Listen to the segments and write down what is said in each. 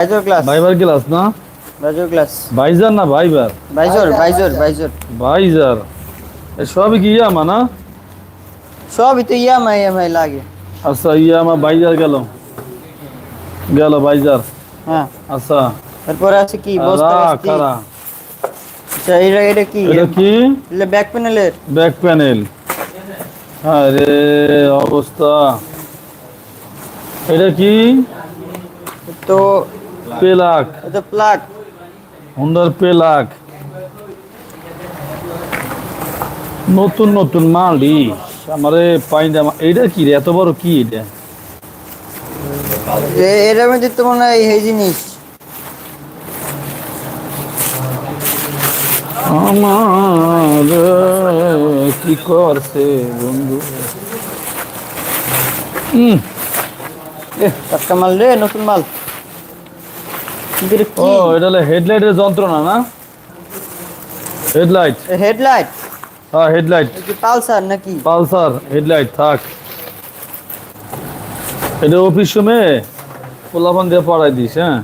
বাইজোর class ভাইবার class না বাইজোর class visor না ভাইবার বাইজোর বাইজোর বাইজোর ভাইজার এ সবই কি ইয়ামা না সবই তো ইএমআই ইএমআই লাগে আচ্ছা ইয়ামা ভাইজার গেল গেল ভাইজার হ্যাঁ আচ্ছা তারপরে আছে কি বস্তা রা বস্তি। কারা আচ্ছা এটা এটা কি এটা কি এটা ব্যাক প্যানেলের ব্যাক প্যানেল আরে অবস্থা এটা কি তো পেলাক। এটা প্লাগ হুন্ডার পেলাক। নতুন নতুন মাল আমারে পাইনা এইটা কি রে? এত বড় কি এটা? এটার মধ্যে তো মনে হয় এই জিনিস। আমার কি করছে বন্ধু? হুম এ টাটকা মাল রে নতুন মাল। ও এটা হলো হেডলাইটের যন্ত্রণা না? হেডলাইট। হেডলাইট? হ্যাঁ হেডলাইট। পালসার নাকি? পালসার হেডলাইট থাক। এটা অফিস সময়ে পোলাপান দিয়ে পড়াই দিস হ্যাঁ?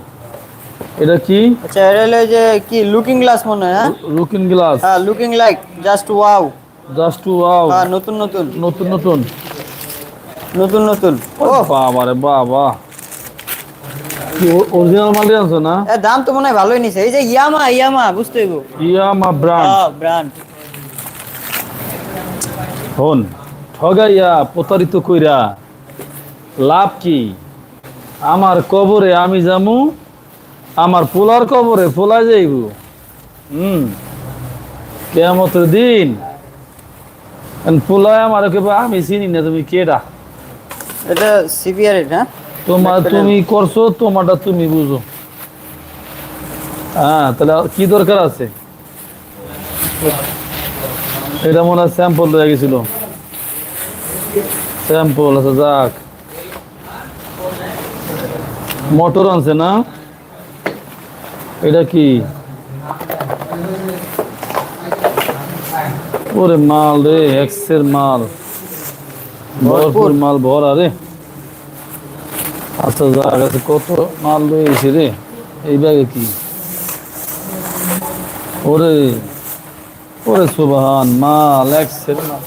এটা কি? আচ্ছা এটা হলো যে কি লুকিং গ্লাস মনে হয় হ্যাঁ? লুকিং গ্লাস হ্যাঁ looking like just wow just wow হ্যাঁ নতুন নতুন। নতুন নতুন। নতুন নতুন। ও বাবা রে বাবা। অরিজিনাল মাল আনছো না? এ দাম তো মনে হয় ভালোই নিছে। এই যে ইয়ামা ইয়ামা বুঝতে হইব। ইয়ামা ব্র্যান্ড হ্যাঁ ব্র্যান্ড হন ঠগাইয়া প্রতারিত কইরা লাভ কি? আমার কবরে আমি যামু আমার পোলার কবরে পোলা যাইব। হুম কেমতের দিন পোলায় আমার কেবল আমি চিনি না তুমি কেডা? এটা সিবিআর না তোমার তুমি করছ তোমারটা তুমি বুঝো। হ্যাঁ তাহলে কি দরকার আছে? এটা মনে হয় স্যাম্পল রয়ে গেছিল। স্যাম্পল আচ্ছা যাক। মোটর আনছে না? এটা কি? ওরে মাল রে এক্সের মাল। ভরপুর মাল ভরা রে। আচ্ছা যাক আছে কত? মাল রয়েছে রে এই ব্যাগে কি? ওরে ওরে সুবহান মাল এক্সের মাল।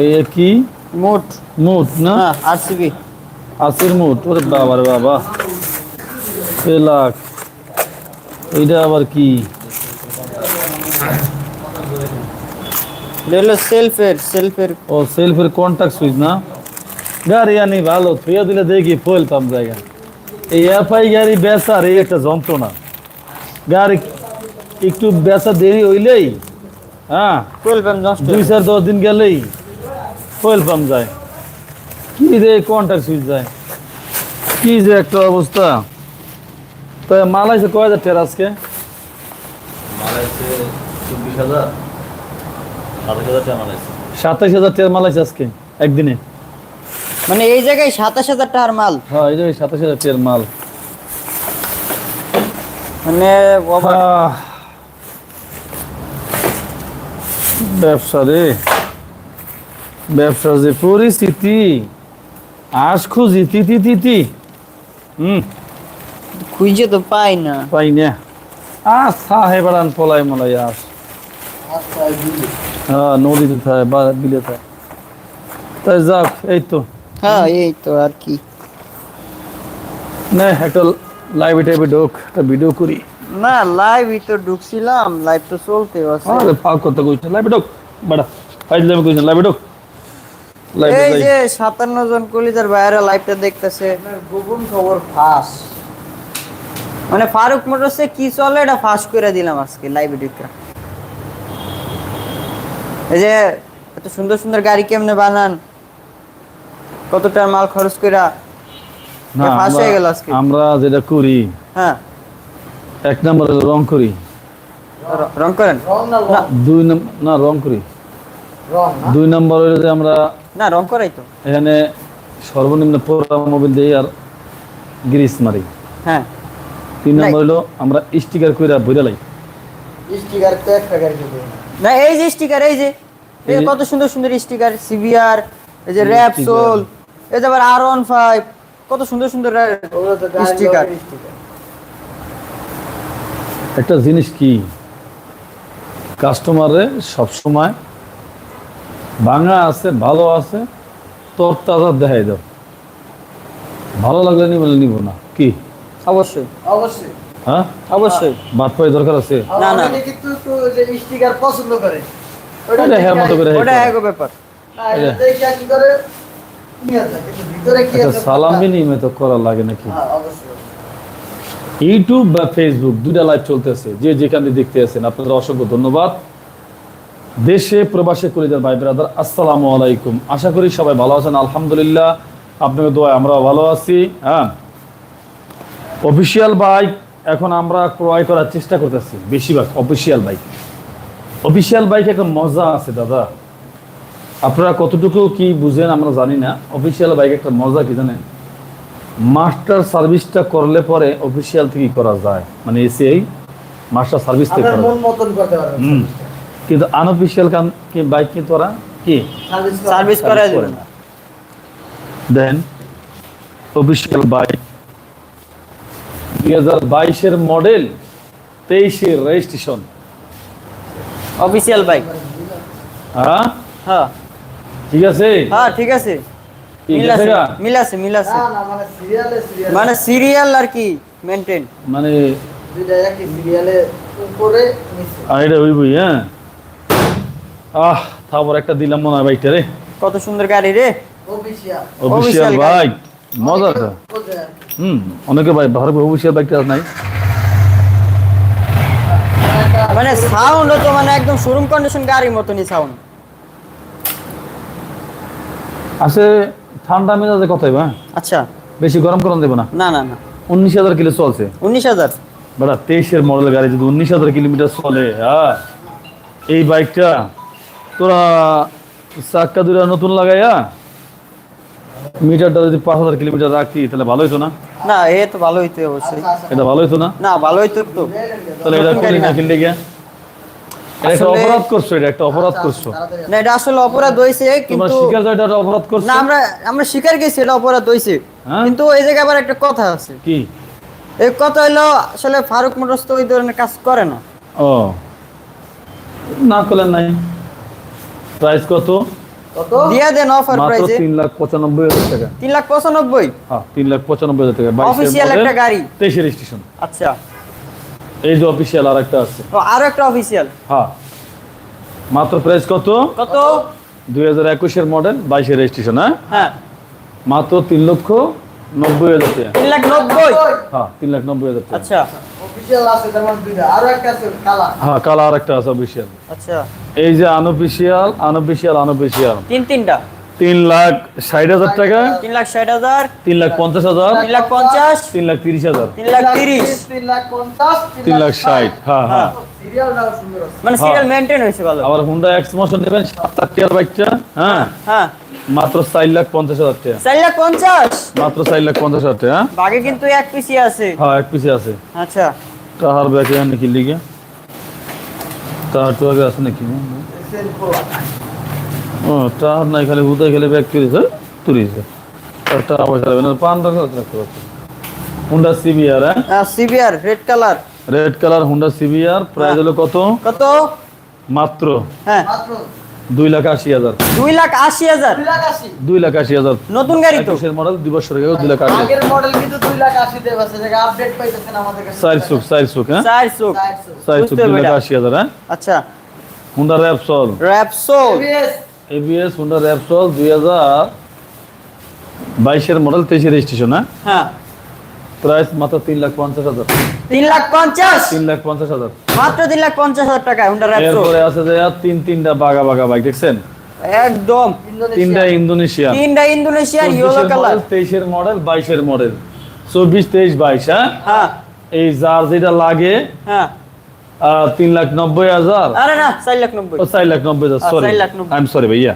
এই কি? মোট মুট না? হ্যাঁ আরসিবি। আশির মুট ওরে বাবা রে বাবা। এ লাখ। এইটা আবার কি? এটা হলো সেলফের সেলফের ও সেলফের কন্টাক্ট সুইচ না? গাড়ি আনি ভালো থুয়ে দিলে দেখি ফুয়েল পাম্প জায়গা। এই এফআই গাড়ি বেচার এই একটা যন্ত্রণা। গাড়ি একটু বেচা দেরি হইলেই হ্যাঁ নষ্ট দুই চার দশ দিন গেলেই ফুয়েল পাম্প যায়। কি রে কন্টাক্ট সুইচ যায়। কি যে একটা অবস্থা। তো মালাইছে কয় হাজার টের আজকে? মালাইছে চব্বিশ হাজার সাতাশ হাজার সাতাইশ টের মালাইছে আজকে একদিনে। মানে এই জায়গায় সাতাশ হাজার টাকার মাল। হ্যাঁ এই যে সাতাশ হাজার টের মাল। মানে বাবা, ব্যবসা রে। ব্যবসার যে পরিস্থিতি আস খুঁজি তিতি তিতি। হুম। খুঁজে তো পাই না। পাই না। আস থাহে বেড়ান পলাই মলাই আস। হ্যাঁ নদীতে থাকে বা বিলে থাকে তাই যাক এই তো। হ্যাঁ এই তো আর কি। নে একটা লাইভে টাইভে ঢোক একটা ভিডিও করি। না লাইভ তো ঢুকছিলাম লাইভ তো চলতে আছে। আরে কইছ লাইভে ঢোক। বাড়া ফাইজ লাইভে কইছ লাইভে ঢোক। এই যে সাতান্ন জন কলিজার বাইরে লাইভটা দেখতেছে। গোপন খবর ফাঁস। মানে ফারুক মোটরসে কি চলে এটা ফাঁস করে দিলাম আজকে লাইভে ঢুকে এই যে এত সুন্দর সুন্দর গাড়ি কেমনে বানান? কতটা মাল খরচ কইরা না ফাঁস আমরা- হয়ে গেল আজকে? আমরা যেটা করি হ্যাঁ। এক নম্বরে রং করি। রং করেন? না দুই নম্বর না রং করি। দুই নম্বর হইল যে আমরা না রং করাই তো। এখানে সর্বনিম্ন পোড়া মোবিল দিই আর গ্রিস মারি। হ্যাঁ। তিন নম্বর হলো আমরা স্টিকার কইরা ভইরা লাই। স্টিকার না এই যে স্টিকার এই যে। এই যে এই যে- কত সুন্দর সুন্দর স্টিকার সিবিআর এই যে র্যাপ সোল এই যে আবার আর ওয়ান ফাইভ কত সুন্দর সুন্দর স্টিকার একটা জিনিস কি? কাস্টমারে সবসময় ভাঙা আছে ভালো আছে তোর তাজা দেখাই দাও। ভালো লাগলে নিব নিব না। কি? অবশ্যই। অবশ্যই। হ্যাঁ? অবশ্যই। বাদ পাই দরকার আছে? না, না। কিন্তু যে স্টিকার পছন্দ করে। ওটা এটা হ্যাঁ মতো করে ওটা এক ব্যাপার। এটা কি করে সালাম বিনিময় তো করা লাগে নাকি? হ্যাঁ ইউটিউব বা ফেসবুক দুটা লাইভ চলতেছে। যে যেখানে দেখতে আছেন আপনাদের অসংখ্য ধন্যবাদ। দেশে প্রবাসে কলিজার ভাই ব্রাদার আসসালামু আলাইকুম। আশা করি সবাই ভালো আছেন আলহামদুলিল্লাহ। আপনাকে দোয়া আমরা ভালো আছি হ্যাঁ। অফিসিয়াল বাইক এখন আমরা ক্রয় করার চেষ্টা করতেছি বেশিরভাগ অফিসিয়াল বাইক অফিসিয়াল বাইক একটা মজা আছে দাদা। আপনারা কতটুকু কি বুঝেন আমরা জানি না। অফিসিয়াল বাইক একটা মজা কি জানেন? মাস্টার সার্ভিসটা করলে পরে অফিসিয়াল থেকে করা যায়? মানে এসিআই মাস্টার সার্ভিস থেকে করা যায়। কিন্তু আনঅফিসিয়াল কাম কি বাইক কিন্তু ওরা কি? সার্ভিস করা। যাবে না। দেন অফিসিয়াল বাইক দুই হাজার বাইশের মডেল তেইশের রেজিস্ট্রেশন অফিসিয়াল বাইক হ্যাঁ? হ্যাঁ। ঠিক আছে? হ্যাঁ ঠিক আছে। ঠিক মিল আছে আছে মিল আছে মিল আছে। না না মানে সিরিয়াল মানে আর কি মেনটেন মানে দুইটা একই উপরে আর এটা হইবই হ্যাঁ? আহ তারপর একটা দিলাম মনে হয় বাইকটা রে। কত সুন্দর গাড়ি রে। অফিসিয়াল অফিসিয়াল বাইক মজা। হুম অনেকে ভাই ভারত অফিসিয়াল বাইকটা নাই। মানে সাউন্ড তো মানে একদম শোরুম কন্ডিশন গাড়ির মতনই সাউন্ড আছে ঠান্ডা মেজাজে কথাই বা আচ্ছা। বেশি গরম করন দেবো না? না না না। উনিশ হাজার কিলো চলছে। উনিশ হাজার? বেটা তেইশের মডেল গাড়ি যদি উনিশ হাজার কিলোমিটার চলে হ্যাঁ? এই বাইকটা তোরা চাক্কা দুটা নতুন লাগাইয়া মিটারটা যদি পাঁচ হাজার কিলোমিটার রাখি তাহলে ভালো হতো না? না এ তো ভালো হইতো অবশ্যই। এটা ভালো হইতো না? না ভালো হইতো তো তাহলে এটা। কিনলে গিয়া একটা অপরাধ করছ এটা একটা অপরাধ করছ। না এটা আসলে অপরাধ হয়েছে কিন্তু শিকার যায় এটা অপরাধ করছ? না আমরা আমরা স্বীকার গেছি এটা অপরাধ হয়েছে। হ্যাঁ? কিন্তু এই জায়গায় আবার একটা কথা আছে। কি? এই কথা হইল আসলে ফারুক মোটরস তো ওই ধরনের কাজ করে না। ও। না করলেন নাই। প্রাইস কত? কত? দিয়া দেন অফার প্রাইসে তিন লাখ পঁচানব্বই হাজার টাকা। তিন লাখ পঁচানব্বই। হ্যাঁ তিন লাখ পঁচানব্বই হাজার টাকা। Official একটা গাড়ি। তেইশের স্টেশন আচ্ছা। এই যে অফিসিয়াল আর একটা আছে। আরও একটা অফিসিয়াল হ্যাঁ। মাত্র প্রাইস কত? কত? দুই হাজার একুশের মডেল বাইশের রেজিস্ট্রেশন হ্যাঁ? হ্যাঁ। মাত্র তিন লক্ষ নব্বই হাজার টাকা। তিন লাখ নব্বই? হ্যাঁ তিন লাখ নব্বই হাজার টাকা। আচ্ছা। অফিসিয়াল আছে যেমন দুইটা আরও একটা আছে কালা। হ্যাঁ কালা আর একটা আছে অফিসিয়াল আচ্ছা। এই যে আনঅফিসিয়াল আনঅফিসিয়াল আনঅফিসিয়াল তিন তিনটা। তিন লাখ ষাট হাজার টাকা। তিন লাখ ষাট হাজার। তিন লাখ পঞ্চাশ হাজার। তিন লাখ পঞ্চাশ। তিন লাখ তিরিশ হাজার। তিন লাখ তিরিশ। তিন লাখ পঞ্চাশ তিন লাখ ষাট হ্যাঁ হ্যাঁ। আছে। মানে সিরিয়াল মেনটেন হয়েছে ভালো। আবার হুন্ডা এক্স মোশন নেবেন সাত লাখ টাকার বাইকটা হ্যাঁ। হ্যাঁ। মাত্র চার লাখ পঞ্চাশ হাজার টাকা। চার লাখ পঞ্চাশ? মাত্র চার লাখ পঞ্চাশ হাজার টাকা হ্যাঁ? কিন্তু এক পিসি আছে। হ্যাঁ এক পিসে আছে। আচ্ছা। তাহার ব্যাগে নাকি লিগে? তাহার তো আগে আছে নাকি? তাহার নাই খালি হুদায় খালি ব্যাগ করেছে তুলিছে একটা পয়সা দেবে না পান টাকা রাখতে পারছে। হুন্ডা সিবিআর হ্যাঁ? CBR red colour red colour Honda CBR price হলো কত? কত? মাত্র হ্যাঁ। দুই লাখ আশি হাজার। দুই লাখ আশি হাজার। দুই লাখ আশি। হাজার। নতুন গাড়ি তো। মডেল দুই বছর আগে দুই লাখ আশি হাজার। মডেল কিন্তু দুই লাখ আশি দেবে আছে জায়গা আপডেট পাইতেছেন আমাদের কাছে। চার সুখ চার সুখ হ্যাঁ? চার চারশো। চার সুখ দুই লাখ আশি হাজার হ্যাঁ? আচ্ছা। Honda Repsol Repsol ABS Honda Repsol দুই হাজার বাইশের মডেল তেইশের রেজিস্ট্রেশন হ্যাঁ? হ্যাঁ। প্রাইস মাত্র তিন লাখ পঞ্চাশ হাজার। তিন লাখ পঞ্চাশ? তিন লাখ পঞ্চাশ হাজার। মাত্র তিন লাখ পঞ্চাশ হাজার টাকা হুন্ডা র্যাপসোল এরপরে আছে যে তিন তিনটা বাগা বাগা বাইক দেখছেন? একদম। তিনটা ইন্দোনেশিয়া তিনটা ইন্দোনেশিয়ান ইয়েলো কালার তেইশের মডেল বাইশের মডেল চব্বিশ তেইশ বাইশ হ্যাঁ? হ্যাঁ। এই যার যেটা লাগে হ্যাঁ। তিন লাখ নব্বই হাজার আরে না চার লাখ নব্বই চার লাখ নব্বই হাজার সরি। আই এম সরি ভাইয়া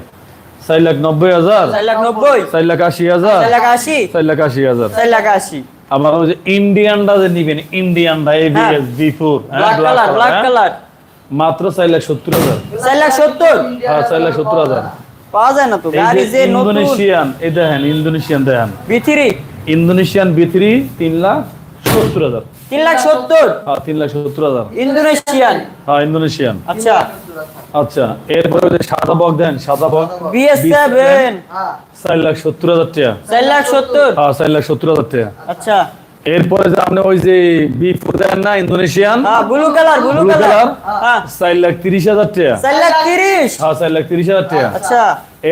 চার লাখ নব্বই হাজার চার লাখ নব্বই চার লাখ আশি হাজার চার লাখ আশি চার লাখ আশি হাজার চার লাখ আশি যে ইন্ডিয়ানটা যে নিবেন ইন্ডিয়ানটা ABS B four black colour black colour মাত্র চার লাখ সত্তর হাজার চার লাখ সত্তর হ্যাঁ চার লাখ সত্তর হাজার পাওয়া যায় না তো গাড়ি যে যে ইন্দোনেশিয়ান এই দেখেন ইন্দোনেশিয়ান দেখেন ইন্দোনেশিয়ান বিথ্রি তিন লাখ সত্তর হাজার। তিন লাখ সত্তর? হ্যাঁ তিন লাখ সত্তর হাজার। ইন্দোনেশিয়ান? হ্যাঁ ইন্দোনেশিয়ান। আচ্ছা। আচ্ছা এরপরে যে সাদা বক দেন সাদা বক বিএস সেভেন। চার লাখ সত্তর হাজার টাকা। চার লাখ সত্তর? হ্যাঁ চার লাখ সত্তর হাজার টাকা। আচ্ছা। এরপরে যে আপনি ওই যে বিফ দেন না ইন্দোনেশিয়ান? হ্যাঁ ব্লু কালার ব্লু কালার। হ্যাঁ। চার লাখ তিরিশ হাজার টাকা। চার লাখ তিরিশ? হ্যাঁ চার লাখ তিরিশ হাজার টাকা। আচ্ছা।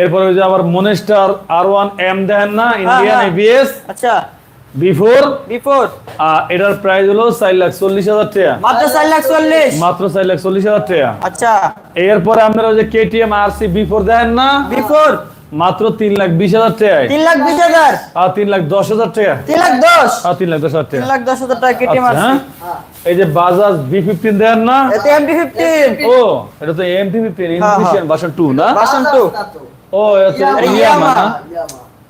এরপরে যে আবার মনেস্টার আর ওয়ান এম দেন না ইন্ডিয়ান। এবিএস। আচ্ছা। বিফোর বিফোর এটার প্রাইস হলো চার লাখ চল্লিশ হাজার টাকা। মাত্র চার লাখ চল্লিশ? মাত্র চার লাখ চল্লিশ হাজার টাকা। আচ্ছা। এরপরে আপনারা যে কেটিএম আর সি বিফোর দেন না? বিফোর মাত্র তিন লাখ বিশ হাজার টাকায়। তিন লাখ বিশ হাজার? আর তিন লাখ দশ হাজার টাকা। তিন লাখ দশ? আর তিন লাখ দশ হাজার তিন লাখ দশ হাজার টাকা কেটিএম আচ্ছা, আছে হ্যাঁ? এই যে বাজাজ বি ফিফটিন দেন না? এমপি ফিফটিন ও এটা তো এমটি ফিফটিন হ্যাঁ। ইন্দোনেশিয়ান ভার্সন টু না? বাসন টু ও এটা আরে। ইয়ামা।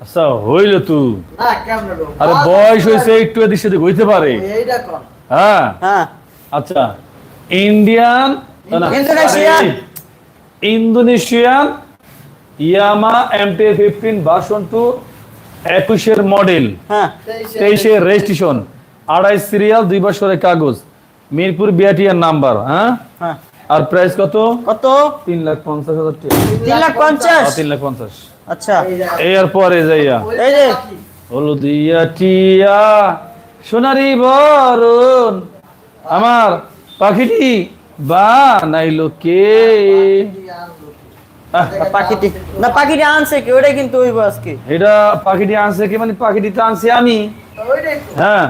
আচ্ছা হইল তু। না, কেমনে লো? আরে বয়স হয়েছে একটু এদিক সেদিক হইতে পারে? হ্যাঁ? হ্যাঁ। আচ্ছা Indian Indonesian. Yamaha MT fifteen version two একুশের মডেল। হ্যাঁ। তেইশে- তেইশের রেজিস্ট্রেশন আড়াই সিরিয়াল দুই বছরের কাগজ। মিরপুর বিআটিআর নাম্বার হ্যাঁ? হ্যাঁ। আর প্রাইস কত? কত? তিন লাখ পঞ্চাশ হাজার টাকা। তিন লাখ পঞ্চাশ। তিন লাখ পঞ্চাশ। আচ্ছা। এর পরে যাইয়া এই যে। হলুদিয়া টিয়া সোনারি বরণ। আমার পাখিটি বা কে পাখিটি। না পাখিটি আনছে কি? কিন্তু আজকে। এটা পাখিটি আনছে কি? মানে পাখিটি আনছি আমি। হ্যাঁ।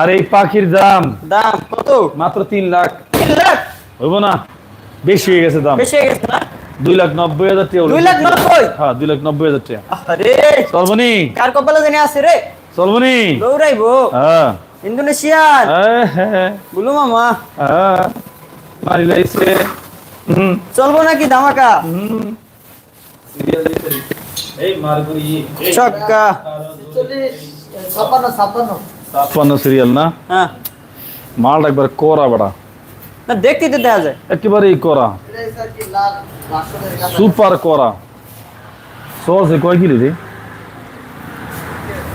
আর এই পাখির দাম দাম কত? মাত্র তিন লাখ। তিন লাখ? হইব না। বেশি হয়ে গেছে দাম। বেশি হয়ে গেছে না? দুই লাখ নব্বই হাজার টাকা দুই লাখ নব্বই? হ্যাঁ দুই লাখ নব্বই হাজার টাকা। আরে চলবনি কার কপালে জানি আছে রে? দৌড়াইবো হ্যাঁ। ইন্দোনেশিয়ান। হ্যাঁ, মামা। হ্যাঁ। মারি লাইছে। চলবো নাকি ধামাকা? এই মারগুরি ছক্কা ছাপ্পান্ন, ছাপ্পান্ন। ছাপ্পান্ন সিরিয়াল না? হ্যাঁ। মালটা একবার করা বেড়া না দেখতে তো দেখা যায়। একেবারেই করা। সুপার করা চলছে কয় কিলো রে?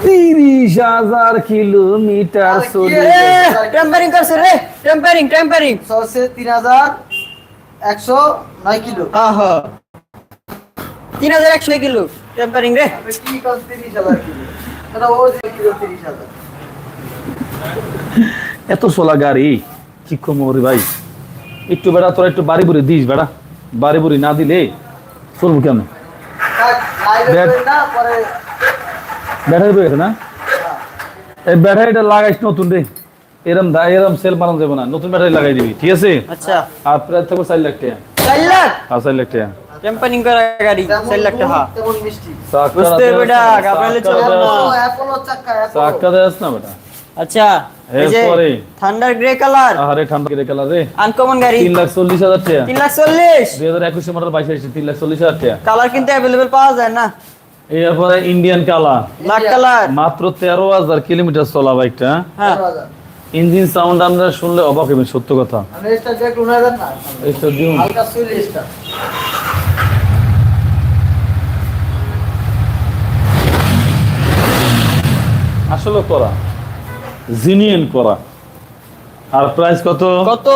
তিরিশ হাজার কিলোমিটার চলে টেম্পারিং করছে রে টেম্পারিং টেম্পারিং ছশো তিন হাজার একশো নয় কিলো। আহা। তিন হাজার একশো কিলো। টেম্পারিং রে। কি তিরিশ হাজার কিলো? এটা ও যে কিলো তিরিশ হাজার। এত সোলা গাড়ি কি কমো রে ভাই? একটু বেড়া তোরা একটু বাড়ি বুড়ি দিস বেড়া। বাড়ি বুড়ি না দিলে চলবো কেন ব্যাটারি না? এই ব্যাটারিটা লাগাইস নতুন রে। এরম দা এরম সেল মারানো যাবে না। নতুন ব্যাটারি লাগাই দিবি ঠিক আছে? আচ্ছা। আর প্রায় থাকবে চার লাখ টাকা। চার লাখ? আর চার লাখ টাকা। করা গাড়ি লাখ টাকা। গুড়, তেমন মিষ্টি। বুঝতে বেটা, চলবে না। চাক্কা দেস না বেটা? আচ্ছা এই যে থান্ডার গ্রে কালার আরে ঠান্ডা কেটে কালার রে। আনকমন গাড়ি। টাকা। তিন লাখ চল্লিশ। দুই হাজার একুশে মডেল বাইশ আসছে তিন লাখ চল্লিশ হাজার টাকা। কালার কিন্তু অ্যাভেলেবেল পাওয়া যায় না। এরপরে ইন্ডিয়ান কালার ব্ল্যাক কালার মাত্র তেরো হাজার কিলোমিটার চলা বাইকটা হ্যাঁ। ইঞ্জিন সাউন্ড আমরা শুনলে অবাক হবেন সত্য কথা। আমি এটা না, দিন হালকা। আসলে করা। জিনিয়ন করা। আর প্রাইস কত? কত?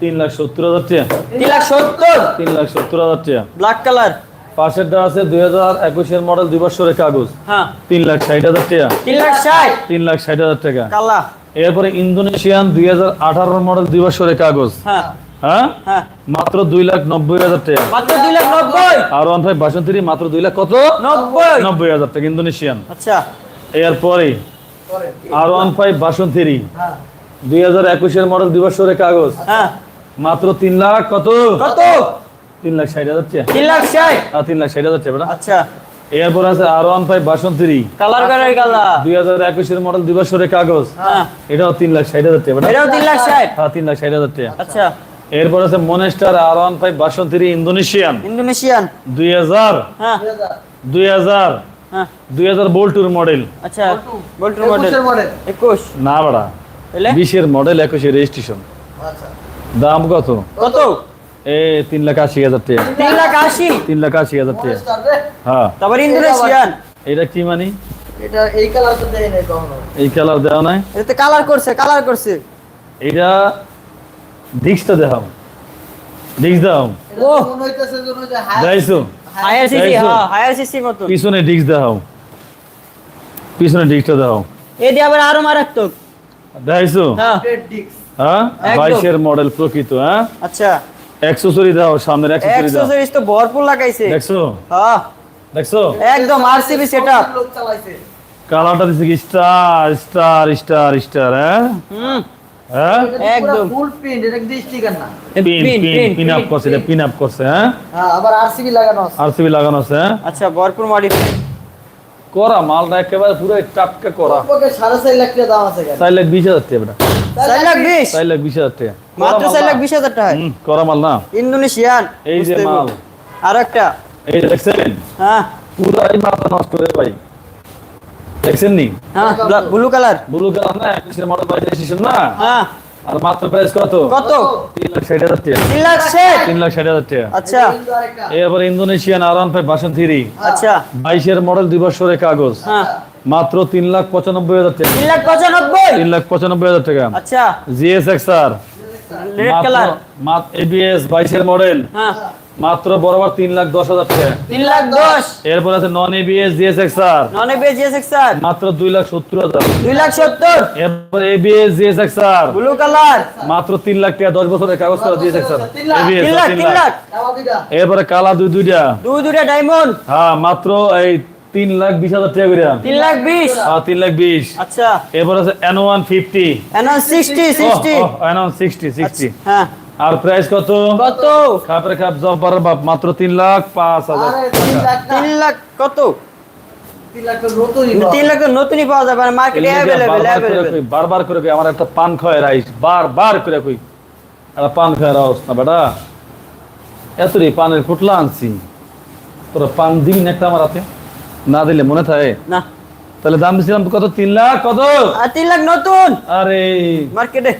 তিন লাখ সত্তর হাজার টাকা। তিন লাখ সত্তর? তিন লাখ সত্তর হাজার টাকা। ব্ল্যাক কালার পাশেরটা আছে দুই হাজার একুশের মডেল দুই বছরের কাগজ। হ্যাঁ। তিন লাখ ষাট হাজার টাকা। তিন লাখ ষাট? তিন লাখ ষাট হাজার টাকা। কালা এরপরে ইন্দোনেশিয়ান দুই হাজার আঠারো মডেল দুই বছরের কাগজ। হ্যাঁ। হ্যাঁ? হ্যাঁ। মাত্র দুই লাখ নব্বই হাজার টাকা। মাত্র দুই লাখ নব্বই? আর ওয়ান ফাইভ মাত্র দুই লাখ কত? নব্বই। নব্বই হাজার টাকা ইন্দোনেশিয়ান। আচ্ছা। এরপরে পরে। আর ওয়ান ফাইভ বাসন্তী হ্যাঁ। দুই হাজার একুশের মডেল দুই বছরের কাগজ হ্যাঁ। মাত্র তিন লাখ কত? কত? তিন লাখ ষাট হাজার তিন লাখ ষাট? তিন লাখ ষাট হাজার আচ্ছা। এরপর আছে আর ওয়ান ফাইভ বাসন্তী কালার কালার কালা দুই হাজার একুশের মডেল দুই বছরের কাগজ এটাও তিন লাখ ষাট হাজার টাকা এটাও তিন লাখ ষাট? হ্যাঁ তিন লাখ ষাট হাজার টাকা। আচ্ছা। এরপর আছে মনেস্টার আর ওয়ান ফাইভ বাসন্তী ইন্দোনেশিয়ান। ইন্দোনেশিয়ান। দুই হাজার। হ্যাঁ। দুই হাজার। দুই হাজার হ্যাঁ। দুই হাজার বোল্টুর মডেল। আচ্ছা বল্টুর মডেল। একুশ? না বাড়া বিশের মডেল একুশের রেজিস্ট্রেশন। আচ্ছা। দাম কত? কত? এ তিন লাখ আশি হাজার টাকা। তিন লাখ আশি? তিন লাখ আশি হাজার টাকা। হ্যাঁ। তারপর ইন্দোনেশিয়ান? এটা কি মানি? এটা এই কালারটা দেয় নাই কখনো। এই কালার দেওয়া নাই? এতে কালার করছে কালার করছে। এটা ডিস্কটা দেখাও। ডিস্ক দাও এটা ও। মনে হইতেছে যে হায়ার সিসি হ্যাঁ হায়ার সিসি পিছনে ডিস্ক দেখাও। পিছনে ডিস্কটা দেখাও। এটি আবার আরও মারাত্মক। দেখাইছো? হ্যাঁ। হ্যাঁ। বাইশের মডেল প্রকৃত হ্যাঁ? আচ্ছা। অ্যাক্সেসরি দাও সামনের অ্যাক্সেসরি দাও। অ্যাক্সেসরিজ তো ভরপুর লাগাইছে। দেখছ? হ্যাঁ। দেখছ? একদম আরসিবি সেটআপ লোক চালাইছে। কালারটা দিচ্ছে কি? স্টার স্টার স্টার স্টার হ্যাঁ? হুম। হ্যাঁ? একদম। ফুল প্রিন্ট এটা কিন্তু স্টিকার না। পিন পিন পিন আপ করছে এটা পিন আপ করছে হ্যাঁ? হ্যাঁ আবার আরসিবি লাগানো আছে। আরসিবি লাগানো আছে হ্যাঁ? আচ্ছা ভরপুর মডিফাই করা মালটা একেবারে পুরো টাটকা করা। ওকে সাড়ে চার লাখ টাকা দাম আছে গাড়ি লাখ বিশ হাজার টাকা বেটা। লাখ বিশ? চার লাখ বিশ হাজার টাকা। মাত্র করা মাল লাখ না। বিশ হাজার টাকা করা মাল না। ইন্দোনেশিয়ান। এই যে মাল। আর একটা। এই যে দেখছেন? হ্যাঁ। পুরো এই নষ্ট করে ভাই। দেখছেন নি? হ্যাঁ। Blue colour? ব্লু কালার না একুশের মডেল বাইরে এসেছেন না? হ্যাঁ। আর মাত্র প্রাইস কত? কত? তিন লাখ ষাট হাজার টাকা। তিন লাখ ষাট? তিন লাখ ষাট হাজার টাকা। আচ্ছা। এরপর Indonesian R one five version three আচ্ছা। বাইশের মডেল দুই বছরের কাগজ। হ্যাঁ। মাত্র তিন লাখ পঁচানব্বই হাজার টাকা। তিন লাখ পঁচানব্বই? তিন লাখ পঁচানব্বই হাজার টাকা। আচ্ছা। G S X R red colour ABS বাইশের মডেল হ্যাঁ। মাত্র বরাবর তিন লাখ দশ হাজার টাকা। তিন লাখ দশ? এরপর আছে non ABS G S X R non ABS G S X R মাত্র দুই লাখ সত্তর হাজার। দুই লাখ সত্তর? এরপর ABS G S X R blue colour মাত্র তিন লাখ টাকা দশ বছরের কাগজ করা জিএস এক্স আর এবিএস তিন লাখ এরপরে কালা দুই দুইটা। দুই দুইটা ডায়মন্ড হ্যাঁ মাত্র এই তিন লাখ বিশ হাজার টাকা করে। তিন লাখ বিশ? হ্যাঁ তিন লাখ বিশ। আচ্ছা। এরপর আছে N one fifty এনন sixty sixty N one sixty sixty হ্যাঁ। আর প্রাইস কত? কত? খাপের খাপ জব্বার বাপ মাত্র তিন লাখ পাঁচ হাজার। আরে তিন লাখ কত? তিন লাখ তো নতুনই পাওয়া তিন লাখ তো নতুনই পাওয়া যাবে মার্কেটে এর লিগে বারবার করে কই, বারবার করে কই, আমার একটা পান আইস বারবার করে কই। একটা পান আওস না বেটা। এত রে পানের ফুটলা আনছি। তোরা পান দিবি না একটা আমার হাতে? না দিলে মনে থাকে? না। তাহলে দাম দিছিলাম কত? তিন লাখ কত? আর তিন লাখ নতুন। আরে। মার্কেটে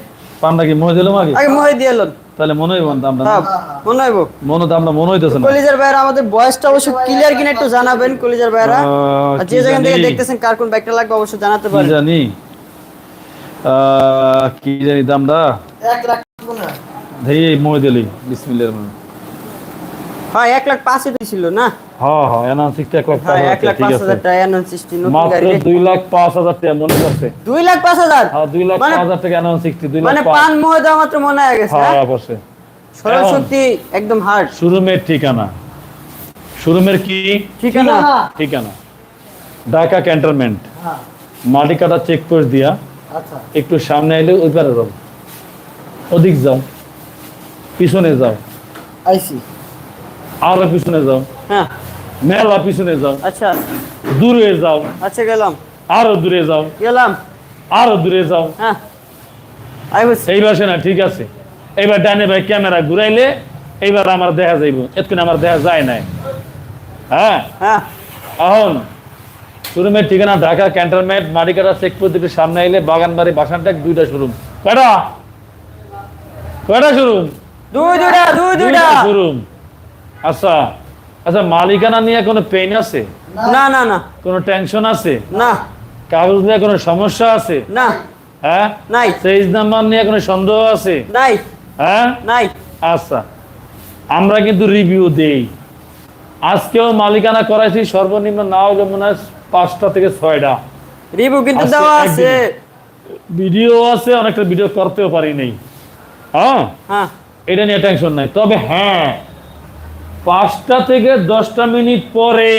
পানটা কি মনে দিলাম আগে আগে মহে দিয়ে তাহলে মনে হইব না হ্যাঁ মনে হইব। মনে দামটা মনে হইতেছে না। কলিজার ভাইরা আমাদের বয়সটা অবশ্য ক্লিয়ার কিনা একটু জানাবেন কলিজার ভাইরা আর যে যেখান থেকে দেখতেছেন কার কোন ব্যাগটা লাগবে অবশ্যই জানাতে পারেন। জানি? আহ, কি জানি দামটা? এক লাখ মনে হয়। ধেই মই দিলি বিসমিল্লাহির রহমানির হ্যাঁ এক লাখ পাঁচে ছিল না? হ্যাঁ হ্যাঁ সিক্সটি এক লাখ হ্যাঁ পাঁচ এক হাজার লাখ ঠিক পাঁচ আছে। হাজার টাকা এনন নতুন মাত্র গাড়ি দুই লাখ পাঁচ হাজার টাকা মনে করছে দুই লাখ পাঁচ হাজার? হ্যাঁ দুই লাখ মানে- পাঁচ হাজার টাকা দুই লাখ মানে পান মাত্র মনে হয়ে গেছে হ্যাঁ হ্যাঁ? অবশ্যই। একদম হার্ড শোরুমের ঠিকানা। শোরুমের কি? ঠিকানা? ঠিকানা। ঢাকা ক্যান্টনমেন্ট। হ্যাঁ। মাটিকাটা চেকপোস্ট দিয়া আচ্ছা। একটু সামনে এলে ওই পারে যাও। ওদিক যাও। পিছনে যাও। আইসি। আরও পিছনে যাও। হ্যাঁ। মেলা পিছনে যাও। আচ্ছা। দূরে যাও। আচ্ছা গেলাম। আরও দূরে যাও। গেলাম। আরও দূরে যাও। হ্যাঁ। আই বুঝছি এই না ঠিক আছে। এইবার ডানে ভাই ক্যামেরা ঘুরাইলে এইবার আমার দেখা যাইব। এতক্ষণ আমার দেখা যায় নাই। হ্যাঁ? হ্যাঁ। এখন শোরুমের ঠিকানা ঢাকা ক্যান্টনমেন্ট মাটিকাটা চেকপোস্ট থেকে সামনে এলে বাগানবাড়ি বাসানটাক দুইটা শোরুম। কয়টা? কয়টা শোরুম? দুই দুইটা দুই দুইটা শোরুম। আচ্ছা আচ্ছা মালিকানা নিয়ে কোনো পেইন আছে? না না না। কোনো টেনশন আছে? না। কাগজ নিয়ে কোনো সমস্যা আছে? না। হ্যাঁ? নাই। সেজ নাম্বার নিয়ে কোনো সন্দেহ আছে? নাই। হ্যাঁ? নাই। আচ্ছা আমরা কিন্তু রিভিউ দেই। আজকেও মালিকানা করাইছি সর্বনিম্ন না হলে মনে হয় পাঁচটা থেকে ছয়টা। রিভিউ কিন্তু দেওয়া আছে। ভিডিও আছে অনেকটা ভিডিও করতেও পারি নাই। হ্যাঁ? হ্যাঁ। এটা নিয়ে টেনশন নাই। তবে হ্যাঁ পাঁচটা থেকে দশটা মিনিট পরে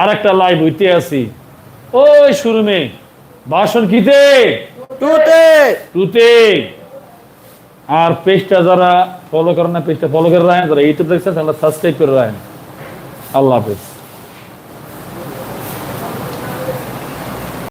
আর একটা লাইভ হইতে আছি। ওই শুরুমে বাসন কিতে? টুতে টুতে আর পেজটা যারা ফলো করেন না পেজটা ফলো করে রাখেন যারা ইউটিউব দেখছেন তারা সাবস্ক্রাইব করে রাখেন। আল্লাহ হাফেজ।